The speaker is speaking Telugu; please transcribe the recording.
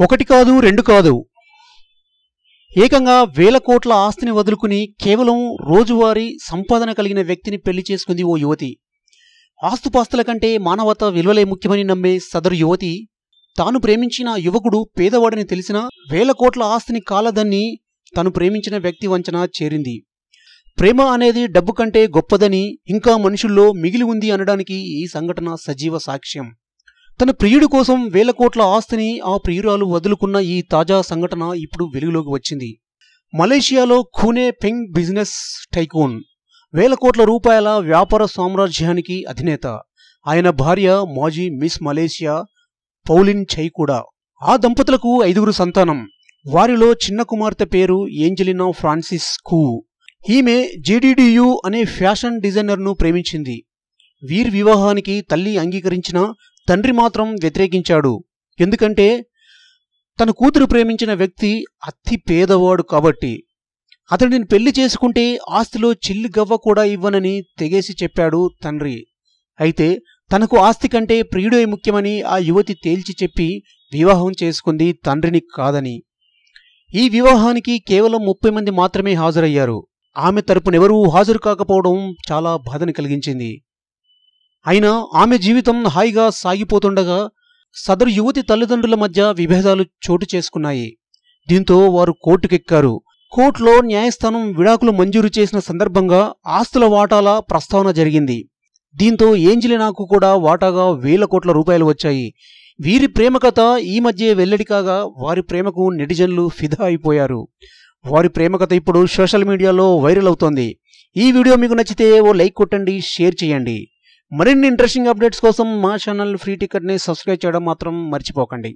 ఒకటి కాదు రెండు కాదు. ఏకంగా వేల కోట్ల ఆస్తిని వదులుకుని కేవలం రోజువారీ సంపాదన కలిగిన వ్యక్తిని పెళ్ళి చేసుకుంది ఓ యువతి. ఆస్తుపాస్తుల కంటే మానవత విలువలే ముఖ్యమని నమ్మే సదరు యువతి తాను ప్రేమించిన యువకుడు పేదవాడని తెలిసినా వేల కోట్ల ఆస్తిని కాలదన్ని తను ప్రేమించిన వ్యక్తి వంచన చేరింది. ప్రేమ అనేది డబ్బు కంటే గొప్పదని ఇంకా మనుషుల్లో మిగిలి ఉంది అనడానికి ఈ సంఘటన సజీవ సాక్ష్యం. తన ప్రియుడి కోసం వేల కోట్ల ఆస్తిని ఆ ప్రియురాలు వదులుకున్న ఈ తాజా సంఘటన ఇప్పుడు వెలుగులోకి వచ్చింది. మలేషియాలో ఖూనే పెంగ్ బిజినెస్ టైకూన్ వేల కోట్ల రూపాయల వ్యాపార సామ్రాజ్యానికి అధినేత. ఆయన భార్య మాజీ మిస్ మలేషియా పౌలిన్ చై కూడా. ఆ దంపతులకు ఐదుగురు సంతానం. వారిలో చిన్న కుమార్తె పేరు ఏంజలినా ఫ్రాన్సిస్ కూ ఈమె జేడీడీయు అనే ఫ్యాషన్ డిజైనర్ను ప్రేమించింది. వీరి వివాహానికి తల్లి అంగీకరించినా తండ్రి మాత్రం వ్యతిరేకించాడు. ఎందుకంటే తన కూతురు ప్రేమించిన వ్యక్తి అతి పేదవాడు కాబట్టి. అతడిని పెళ్ళి చేసుకుంటే ఆస్తిలో చిల్లి గవ్వ కూడా ఇవ్వనని తెగేసి చెప్పాడు తండ్రి. అయితే తనకు ఆస్తి కంటే ప్రియుడే ముఖ్యమని ఆ యువతి తేల్చి చెప్పి వివాహం చేసుకుంది తండ్రిని కాదని. ఈ వివాహానికి కేవలం ముప్పై మంది మాత్రమే హాజరయ్యారు. ఆమె తరపునెవరూ హాజరు కాకపోవడం చాలా బాధని కలిగించింది. అయినా ఆమె జీవితం హాయిగా సాగిపోతుండగా సదరు యువతి తల్లిదండ్రుల మధ్య విభేదాలు చోటు చేసుకున్నాయి. దీంతో వారు కోర్టుకెక్కారు. కోర్టులో న్యాయస్థానం విడాకులు మంజూరు చేసిన సందర్భంగా ఆస్తుల వాటాల ప్రస్తావన జరిగింది. దీంతో ఏంజలినాకు కూడా వాటాగా వేల కోట్ల రూపాయలు వచ్చాయి. వీరి ప్రేమ కథ ఈ మధ్య వెల్లడి కాగా వారి ప్రేమకు నెటిజన్లు ఫిదా అయిపోయారు. వారి ప్రేమ కథ ఇప్పుడు సోషల్ మీడియాలో వైరల్ అవుతోంది. ఈ వీడియో మీకు నచ్చితే ఓ లైక్ కొట్టండి షేర్ చేయండి. మరిన్ని ఇంట్రెస్టింగ్ అప్డేట్స్ కోసం మా ఛానల్ ఫ్రీ టికెట్ని సబ్స్క్రైబ్ చేయడం మాత్రం మర్చిపోకండి.